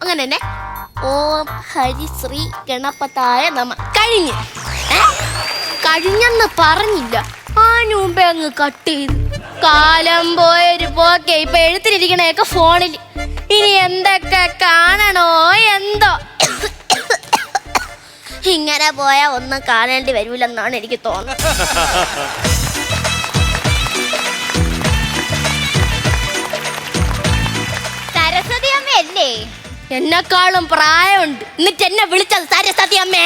അങ്ങനെ തന്നെ ഓം ഹരിശ്രീ ഗണപതായ നമ. കഴിഞ്ഞ്? കഴിഞ്ഞെന്ന് പറഞ്ഞില്ല. ആ മുമ്പേ അങ്ങ് കട്ട് ചെയ്തു. കാലം പോയൊരു പോക്കെ ഇപ്പൊ എഴുത്തിലിരിക്കണേക്കെ ഫോണിൽ ഇനി എന്തൊക്കെ കാണണോ എന്തോ. ഇങ്ങനെ പോയാ ഒന്നും കാണേണ്ടി വരൂലെന്നാണ് എനിക്ക് തോന്നുന്നത്. എന്നെക്കാളും പ്രായമുണ്ട്. എന്നിട്ട് എന്നെ വിളിച്ചത് സരസ്വതി അമ്മേ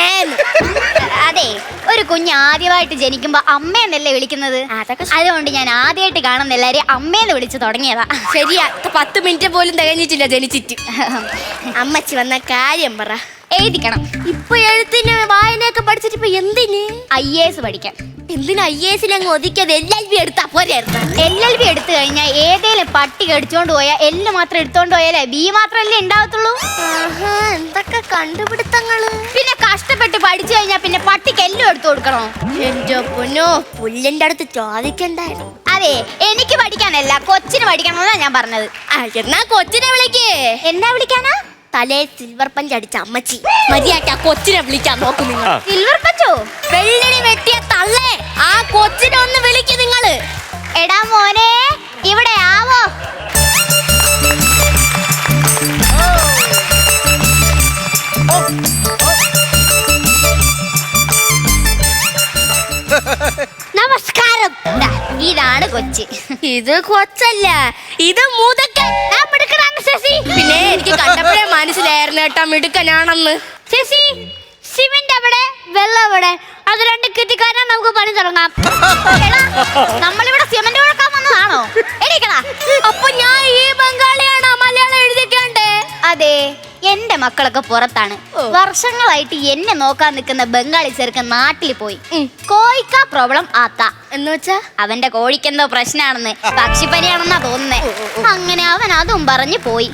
അതെ ഒരു കുഞ്ഞ് ആദ്യമായിട്ട് ജനിക്കുമ്പോ അമ്മയെന്നല്ലേ വിളിക്കുന്നത്? അതുകൊണ്ട് ഞാൻ ആദ്യമായിട്ട് കാണുന്ന എല്ലാരെയും അമ്മേന്ന് വിളിച്ചു തുടങ്ങിയതാ. ശരിയാ പത്ത് മിനിറ്റ് പോലും തികഞ്ഞിട്ടില്ല ജനിച്ചിട്ട്. അമ്മച്ചി വന്ന കാര്യം പറ. എഴുതിക്കണം. ഇപ്പൊ എഴുത്തിന് വായനയൊക്കെ പഠിച്ചിട്ട് ഇപ്പൊ എന്തിന്? ഐ എ എസ് പഠിക്കാൻ. എന്തിനാ ഐ എസ് അങ്ങ് ഒതുക്കിയത്? എൽ എൽ ബി എടുത്താ പോരായിരുന്നു. എൽ എൽ ബി എടുത്തു കഴിഞ്ഞാൽ ഏതേലും പട്ടി കടിച്ചോണ്ട് പോയാൽ എല്ല് മാത്രം എടുത്തോണ്ട് പോയാലേ ബി മാത്രല്ലേ ഉണ്ടാവത്തുള്ളൂ ആഹാ, എന്തൊക്കെ കണ്ടുപിടുത്തങ്ങൾ? പിന്നെ കഷ്ടപ്പെട്ട് പഠിച്ചു കഴിഞ്ഞാൽ പിന്നെ പട്ടിക്ക് എല്ലും എടുത്തു കൊടുക്കണോ? എന്റെ പൊന്നോ പുല്ലിന്റെ അടുത്ത് ചോദിക്കണ്ടായിരുന്നു. അതെ എനിക്ക് പഠിക്കാനല്ല കൊച്ചിന് പഠിക്കണമെന്നാ ഞാൻ പറഞ്ഞത്. ആ, എന്നാ കൊച്ചിനെ വിളിക്കേ. എന്താ വിളിക്കാനാ? തലേ സിൽവർ പഞ്ച് അടിച്ച അമ്മച്ചി. മര്യാദ ആ കൊച്ചിനെ വിളിക്കാൻ നോക്കും നിങ്ങൾ. സിൽവർ പഞ്ചോ വെള്ളിനി വെട്ടിയ തള്ളേ. ആ കൊച്ചിനെ ഒന്ന് വിളിക്കൂ നിങ്ങൾ എടാ മോനെ ഇവിടെ ആവോ? നമസ്കാരം. ഇതാണ് കൊച്ചി. ഇത് കൊച്ചല്ല. ഇത് മുതക്കൻ. ശശി. പിന്നെ എനിക്ക് കണ്ടപ്പോഴേ മനസ്സിലായിരുന്നു കേട്ടാ മിടുക്കനാണെന്ന്. ശശി സിമെന്റ് അവിടെ വെള്ളം അവിടെ. അത് രണ്ട് കിട്ടിക്കാരാ നമുക്ക് പണി തുടങ്ങാം. നമ്മളിവിടെ സിമെന്റ് കൊടുക്കാൻ വന്നതാണോ? എണീക്കടാ അപ്പൊ ഞാൻ ഈ ബംഗാളിയാണോ മലയാളം എഴുതിക്കണ്ടേ അതെ. എന്റെ മക്കളൊക്കെ പുറത്താണ്. വർഷങ്ങളായിട്ട് എന്നെ നോക്കാൻ നിൽക്കുന്ന ബംഗാളി ചെറുക്കൻ നാട്ടിൽ പോയി. കോയിക്ക പ്രോബ്ലം ആത്ത. എന്ന് വെച്ചാ? അവന്റെ കോഴിക്കെന്തോ പ്രശ്നമാണെന്ന് പക്ഷിപ്പനിയാണെന്നാ തോന്നുന്നേ. അങ്ങനെ അവൻ അതും പറഞ്ഞു പോയി.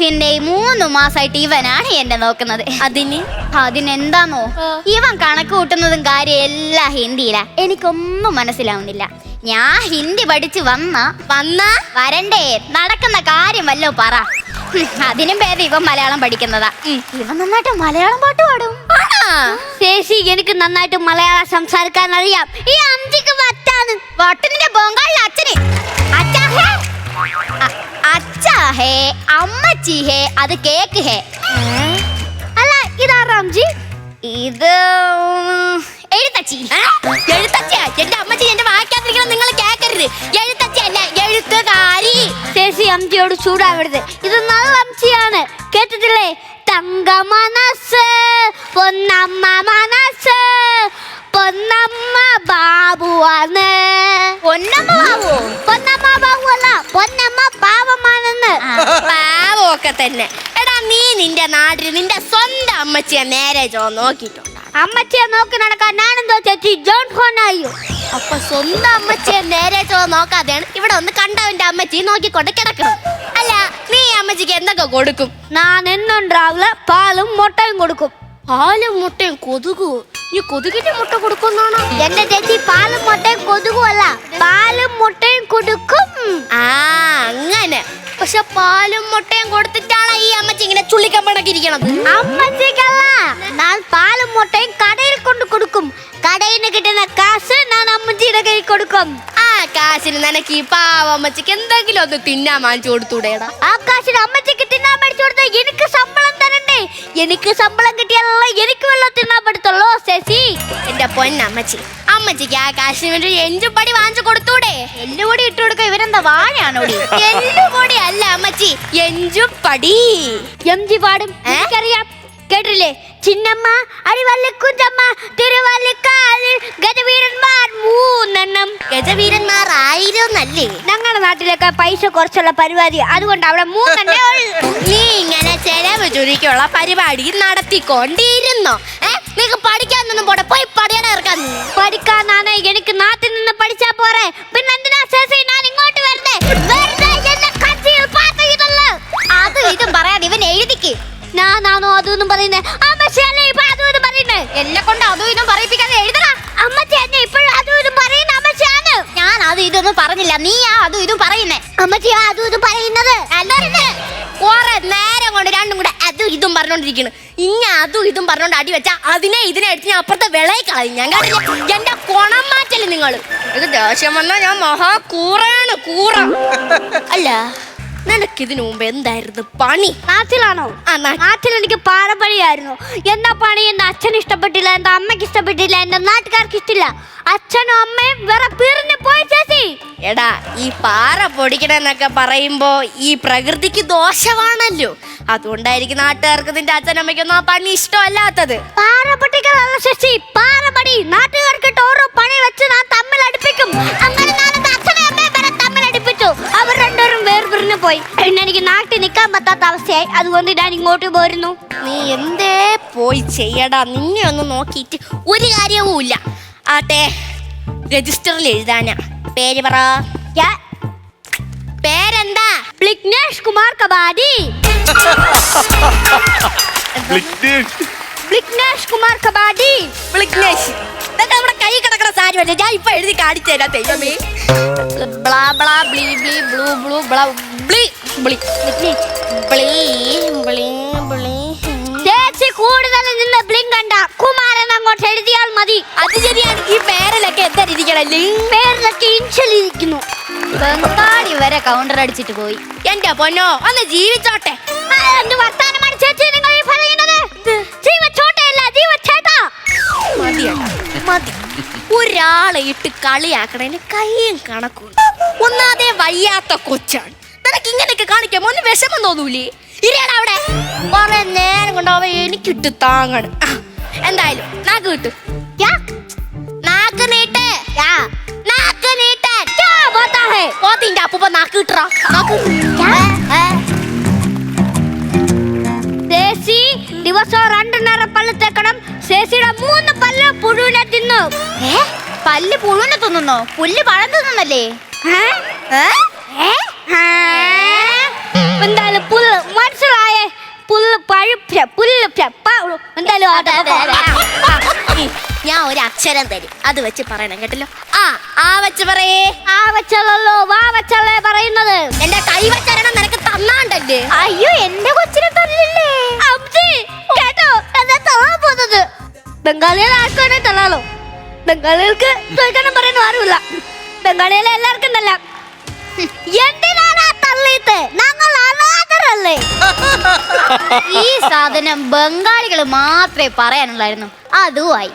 പിന്നെ മൂന്ന് മാസമായിട്ട് ഇവനാണ് എന്നെ നോക്കുന്നത്. അതിന്? അതിനെന്താന്നോ? ഇവൻ കണക്ക് കൂട്ടുന്നതും കാര്യം എല്ലാം ഹിന്ദിയിലാ. എനിക്കൊന്നും മനസ്സിലാവുന്നില്ല. ഞാൻ ഹിന്ദി പഠിച്ചു വന്ന വന്ന വരണ്ടേ നടക്കുന്ന കാര്യം വല്ലോ പറ. അതിനും ഭേദം ഇവൻ മലയാളം പഠിക്കുന്നതാ. ഇവൻ നന്നായിട്ട് മലയാളം പാട്ട് പാടും. ശേഷി എനിക്ക് നന്നായിട്ട് മലയാളം സംസാരിക്കാൻ അറിയാം. ഈ അഞ്ചിക്ക് വറ്റാണ് വട്ടനിന്റെ പൊങ്കാളിൽ അച്ഛന്. അച്ഛാ അച്ഛാ ഹേ അമ്മച്ചി ഹേ അത് കേക്ക് ഹേ അല്ല ഇതാ റാംജി. ഇത് എഴുത്തച്ചി. എഴുത്തച്ഛ എന്റെ അമ്മച്ചി എന്റെ വായിക്കാതിരിക്കണം നിങ്ങൾ കേക്കരുത്. എഴുത്തച്ഛ അല്ല എഴുത്തുകാരി. ചേച്ചി അമ്മച്ചിയോട് ചൂടാവരുത്. ഇത് നല്ല അമ്മച്ചിയാണ്. കേട്ടിട്ടില്ലേ? തങ്ക മനസ്സ് പൊന്നമ്മ മനസ്സ് പൊന്നമ്മ ബാബുവാണ് പാവമൊക്കെ തന്നെ. എടാ നീ നിന്റെ നാട്ടിൽ നിന്റെ സ്വന്തം അമ്മച്ചിയെ നേരെ ചോ നോക്കിയിട്ടുണ്ടോ അമ്മച്ചിയെ നോക്കി നടക്കാൻ ഞാനെന്തോ ചേച്ചി ജോൺ ഫോണായോ അപ്പൊ സ്വന്തം അമ്മച്ചിയെ നേരെ ചോ നോക്കാതെയാണ് ഇവിടെ ഒന്ന് കണ്ടവന്റെ അമ്മച്ചി നോക്കിക്കൊണ്ട് കിടക്കണം അല്ല നീ അമ്മച്ചിക്ക് എന്തൊക്കെ കൊടുക്കും? ഞാൻ എന്നുണ്ടാവില്ല പാലും മുട്ടയും കൊടുക്കും. പാലും മുട്ടയും കൊതുകു? നീ കൊതുകിന്റെ മുട്ട കൊടുക്കുന്നാണോ? എന്റെ ചേച്ചി പാലും മുട്ടയും കൊതുകുമല്ല പാലും മുട്ടയും കൊടുക്കും. ആ അങ്ങനെ. പക്ഷെ പാലും മുട്ടയും കൊടുത്തിട്ടാണ് ഈ അമ്മച്ചി ഇങ്ങനെ ചുള്ളിക്കമ്പണക്കിരിക്കണത് അമ്മച്ചിക്കല്ല ഞാൻ പാലും മുട്ടയും കടയിൽ കൊണ്ട് കൊടുക്കും. കടയിൽ നിന്ന് കിട്ടുന്ന കാശ് ഞാൻ അമ്മച്ചിയുടെ കയ്യിൽ കൊടുക്കും. ആ കാശിന് നിനക്ക് ഈ പാവ അമ്മച്ചിക്ക് എന്തെങ്കിലും ഒന്ന് തിന്നാൻ വാങ്ങിച്ചു കൊടുത്തൂടേടാ. ആ കാശിന് അമ്മച്ചിക്ക് തിന്നാൻ മേടിച്ചു കൊടുത്താൽ എനിക്ക് ശമ്പളം തരണ്ടേ? എനിക്ക് ശമ്പളം കിട്ടിയാലല്ല എനിക്ക് വെള്ളം തിന്നാൻ പറ്റത്തുള്ളൂ ശശി. എന്റെ പൊന്നമ്മച്ചി അമ്മച്ചിക്ക് ആ കാശിന് വേണ്ടി എഞ്ചുപടി വാങ്ങിച്ചു കൊടുത്തൂടെ? എല്ലുകൂടി ഇട്ട് കൊടുക്ക ഇവരെന്താ വാഴയാണോ എല്ലുപൊടി അല്ല അമ്മച്ചി എഞ്ചുപടി. എം ജി പാടും എനിക്കറിയാം. കേട്ടില്ലേ ചിന്നമ്മ അടിവല്ലിക്കുഞ്ചമ്മ തിരുവല്ലിക്കാലിൽ ഗജവീരന്മാർ മൂന്നെണ്ണം. ഗജവീരന്മാർ ആയിരുന്നല്ലേ? ഞങ്ങളുടെ നാട്ടിലൊക്കെ പൈസ കുറച്ചുള്ള പരിപാടി അതുകൊണ്ട് അവിടെ മൂന്നെണ്ണേ ഉള്ളൂ. നീ ഇങ്ങനെ ചെലവ് ചുരുക്കിയുള്ള പരിപാടി നടത്തിക്കൊണ്ടിരുന്നോ? ഏ? നിനക്ക് പഠിക്കാനൊന്നും പോടെ പോയി പടിയണ ഇറക്കാൻ. പഠിക്കാന്നാണ് എനിക്ക് നാട്ടിൽ നിന്ന് പഠിച്ചാ പോരെ. പിന്നെ എന്തിനാ ശശി ഞാൻ ഇങ്ങോട്ട് വരുന്നേ? വെറുതെ എന്നെ കച്ചിയിൽ പാത്തയിട്ടല്ല അത് ഇതും പറയാതെ ഇവൻ എഴുതിക്ക്. ഞാനാണോ അതൊന്നും പറയുന്നേ? അമ്മച്ചിയല്ലേ ഇപ്പൊ അതും ഇതും പറയുന്നേ? എന്നെ കൊണ്ട് അതും ഇതും പറയിപ്പിക്കാതെ എഴുതടാ. അമ്മച്ചി എന്നെ ഇപ്പോഴും അതും ഇതും പറയുന്ന അമ്മച്ചിയാണ്. ഞാൻ അതും ഇതൊന്നും പറഞ്ഞില്ല. നീയാ അതും ഇതും പറയുന്നേ. അമ്മച്ചിയാ അതും ഇതും പറയുന്നത്. കുറെ നേരം കൊണ്ട് രണ്ടും കൂടെ അതും ഇതും പറഞ്ഞോണ്ടിരിക്കുന്നു ഇങ്ങ അതും ഇതും പറഞ്ഞോണ്ട് അടി വെച്ചാ അതിനെ ഇതിനെ എടുത്ത് ഞാൻ അപ്പുറത്തെ വിളയി കളയും. ഞാൻ കണ്ടില്ല എന്റെ കൊണം മാറ്റല്ലേ നിങ്ങൾ. ഇത് ദേഷ്യം വന്നാ ഞാൻ മഹാ കൂറാണ് കൂറ. അല്ല. നിനക്ക് ഇതിനു മുമ്പ് എന്തായിരുന്നു പണി? നാട്ടിലാണോ? ആ, നാ- നാട്ടിൽ എനിക്ക് പാറപ്പണിയായിരുന്നു എന്താ പണി? എന്റെ അച്ഛൻ ഇഷ്ടപ്പെട്ടില്ല? എന്റെ അമ്മയ്ക്ക് ഇഷ്ടപ്പെട്ടില്ല? എന്റെ നാട്ടുകാർക്ക് ഇഷ്ടമില്ല അച്ഛനും അമ്മയും വേറെ പിരിഞ്ഞു പോയി ചേച്ചി. എടാ ഈ പാറ പൊടിക്കണമെന്നൊക്കെ പറയുമ്പോ ഈ പ്രകൃതിക്ക് ദോഷമാണല്ലോ അതുകൊണ്ടായിരിക്കും നാട്ടുകാർക്ക് നിന്റെ അച്ഛനമ്മയ്ക്കൊന്നും ആ പണി ഇഷ്ടമല്ലാത്തത്. പാറ പാറപ്പട്ടിക്കലല്ല ശശി പണി നാട്ടുകാർക്ക് ഓരോ പണി വെച്ച് ഞാൻ തമ്മിൽ അടുപ്പിക്കും. പോയി. പിന്നെ എനിക്ക് നാട്ടിൽ നിൽക്കാൻ പറ്റാത്ത അവസ്ഥയായി. അതുകൊണ്ട് ഞാൻ ഇങ്ങോട്ട് പോരുന്നു. നീ എന്തേ പോയി ചെയ്യടാ? നിന്നെ ഒന്ന് നോക്കിയിട്ട് ഒരു കാര്യവും ഇല്ല. ആട്ടെ രജിസ്റ്ററിൽ എഴുതാനാ. പേര് പറ. പേരെന്താ? ബ്ലിഗ്നേഷ് കുമാർ കബാഡി വിഘ്നേഷ് ബ്ലിഗ്നേഷ് കുമാർ കബാഡി വിളിഗ്നേഷ് ഇതൊക്കെ നമ്മുടെ കൈ കിടക്കണ സാധനമല്ലേ ഞാൻ ഇപ്പൊ എഴുതി കാണിച്ചു തരാം തെയ്യമേ ബ്ലാ ബ്ലാ ബ്ലീ ബ്ലീ ബ്ലൂ ബ്ലൂ ബ്ലാ ബ്ലീ ബ്ലീ. ബ്ലീ ബ്ലീ ബ്ലീ. ചേച്ചി കൂടുതൽ നിന്ന് ബ്ലിങ് കണ്ട കുമാരൻ അങ്ങോട്ട് എഴുതിയാൽ മതി. അത് ശരിയാണ്. ഈ പേരിലൊക്കെ എന്താ ഇരിക്കണല്ലേ പേരിലൊക്കെ ഇൻഷലിരിക്കുന്നു ബംഗാളി വരെ കൗണ്ടർ അടിച്ചിട്ട് പോയി. എന്റെ പൊന്നോ ഒന്ന് ജീവിച്ചോട്ടെ. ഇട്ട് കളിയാക്കണേന് കൈയും കണക്കും. ഒന്നാതെ വയ്യാത്ത കൊച്ചാണ്. നിനക്ക് ഇങ്ങനെയൊക്കെ കാണിക്കാമോ ഒന്ന് വിഷമം തോന്നൂലേ? ഇരിയടാ അവിടെ. കുറെ നേരം കൊണ്ട് അവ എനിക്കിട്ട് താങ്ങണം. എന്തായാലും നാക്ക് കിട്ടു നാക്ക് രണ്ടു നേരം പല്ല് തേക്കണം. ചേച്ചിയുടെ മൂന്ന് പല്ല് പുഴുവിനെ തിന്നു. പല്ല് പുഴുവിനെ തിന്നുന്നോ. പുല്ല് പഴം തിന്നുന്നല്ലേ? എന്തായാലും പുല്ല് മനസ്സിലായേ. പുല്ല് പുല്ല് എന്തായാലും. ഞാൻ ഒരു അക്ഷരം തരും. അത് വെച്ച് പറയണം കേട്ടല്ലോ? ആ ആ വെച്ച് പറയേ. ആ വെച്ചല്ലോ വാ വെച്ചല്ലേ പറയുന്നത്. എന്റെ കൈ വെച്ചരണം നിനക്ക് തന്നാണ്ടല്ലേ? അയ്യോ എന്റെ കൊച്ചിനെ തന്നില്ലേ? കേട്ടോ? എന്നെ തള്ളാൻ പോകുന്നത് ബംഗാളികൾ ആർക്കും എന്നെ തള്ളാലോ ബംഗാളികൾക്ക് തോൽക്കണം പറയുന്ന ആരുമില്ല. ബംഗാളികളെ എല്ലാവർക്കും തല്ലാം എന്തിനാണ് ആ തള്ളിയിട്ട് ഞങ്ങൾ അനാഥരല്ലേ? ഈ സാധനം ബംഗാളികൾ മാത്രമേ പറയാനുള്ളായിരുന്നു. അതുമായി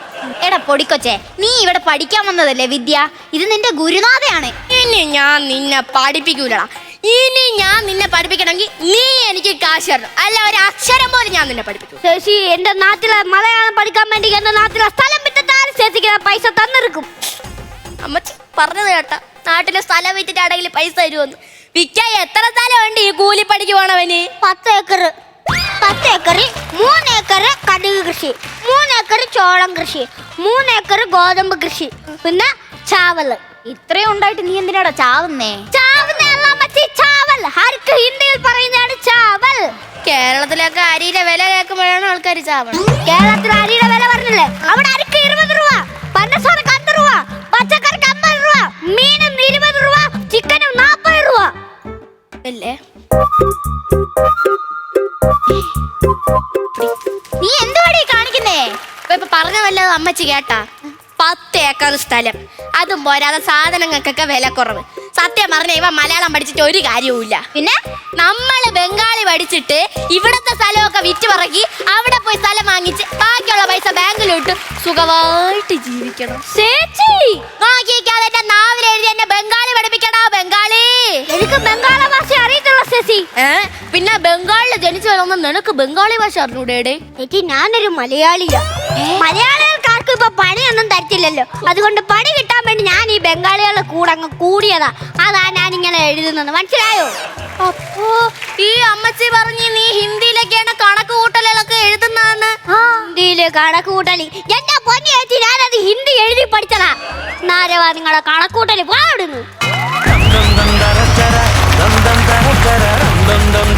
എടാ പൊടിക്കൊച്ചേ നീ ഇവിടെ പഠിക്കാൻ വന്നതല്ലേ വിദ്യ? ഇത് നിന്റെ ഗുരുനാഥയാണ്. ഇനി ഞാൻ നിന്നെ പഠിപ്പിക്കൂലടാ. ഇനി ഞാൻ നിന്നെ പഠിപ്പിക്കണമെങ്കിൽ നീ എനിക്ക് കാശ് തരണം. അല്ല ഒരു അക്ഷരം പോലും ഞാൻ നിന്നെ പഠിപ്പിക്കും ശശി എന്റെ നാട്ടിലെ മലയാളം പഠിക്കാൻ വേണ്ടി എന്റെ നാട്ടിലെ സ്ഥലം ചേച്ചിക്ക് ഞാൻ പൈസ തന്നെടുക്കും അമ്മച്ചി പറഞ്ഞത് കേട്ട. നാട്ടിലെ സ്ഥലം വിറ്റിട്ടാണെങ്കിൽ പൈസ തരുമെന്ന് വിൽക്കാൻ എത്ര സ്ഥലം ഉണ്ട് ഈ കൂലിപ്പണിക്ക് പോണവന്? പത്ത് ഏക്കർ പത്ത് ഏക്കറിൽ മൂന്ന് ഏക്കർ കടുക് കൃഷി. മൂന്ന് ഏക്കർ ചോളം കൃഷി. മൂന്ന് ഏക്കർ ഗോതമ്പ് കൃഷി. പിന്നെ ചാവൽ. ഇത്രയും ഉണ്ടായിട്ട് നീ എന്തിനാടാ ചാവുന്നേ? ചാവുന്നല്ല അമ്മച്ചി, ചാവൽ. ഹിന്ദിയിൽ പറയുന്നതാണ് ചാവൽ. കേരളത്തിലൊക്കെ അരിയുടെ വില കേൾക്കുമ്പോഴാണ് ആൾക്കാർ ചാവണം കേരളത്തിൽ അരിയുടെ വില പറഞ്ഞില്ലേ? അവിടെ അല്ലേ നീ എന്തുവാടി കാണിക്കുന്നേ? ഇപ്പൊ പറഞ്ഞ വല്ലത് അമ്മച്ചി കേട്ടാ. പത്ത് ഏക്കർ സ്ഥലം. അതും പോരാതെ സാധനങ്ങൾക്കൊക്കെ വില കുറവ്. സത്യം പറഞ്ഞ ഇവ മലയാളം പഠിച്ചിട്ട് ഒരു കാര്യവുമില്ല. പിന്നെ? നമ്മൾ ബംഗാളി പഠിച്ചിട്ട് ഇവിടത്തെ സ്ഥലമൊക്കെ വിറ്റ് പറക്കി അവിടെ പോയി സ്ഥലം വാങ്ങിച്ച് ബാക്കിയുള്ള പൈസ ബാങ്കിലോട്ട് സുഖമായിട്ട് ജീവിക്കണം. എഴുതി എന്നെ ബംഗാളി പഠിപ്പിക്കടാ. എനിക്ക് ബംഗാള ഭാഷ അറിയത്തുള്ള ശശി. ഏ? പിന്നെ ബംഗാളിൽ ജനിച്ചു വളർന്ന നിനക്ക് ബംഗാളി ഭാഷ അറിഞ്ഞൂടേടെ? ചേച്ചി ഞാനൊരു മലയാളിയാ. മലയാളികൾക്കാർക്ക് ഇപ്പൊ പണിയൊന്നും തരത്തില്ലല്ലോ. അതുകൊണ്ട് പണി കിട്ടാൻ വേണ്ടി ഞാൻ ഈ ബംഗാളികളുടെ കൂടെ അങ്ങ് കൂടിയതാ. അതാ ഞാൻ ഇങ്ങനെ എഴുതുന്നത്. മനസ്സിലായോ? അപ്പോ ഈ അമ്മച്ചി പറഞ്ഞു നീ ഹിന്ദിയിലൊക്കെയാണ് കണക്ക് കൂട്ടലുകളൊക്കെ എഴുതുന്നതെന്ന് കണക്ക് കൂട്ടലി എന്റെ പൊന്നി ചേച്ചി ഞാനത് ഹിന്ദി എഴുതി പഠിച്ചതാ. നാരവാ നിങ്ങളെ കണക്കൂട്ടലി പാടുന്നു దర రం దం దం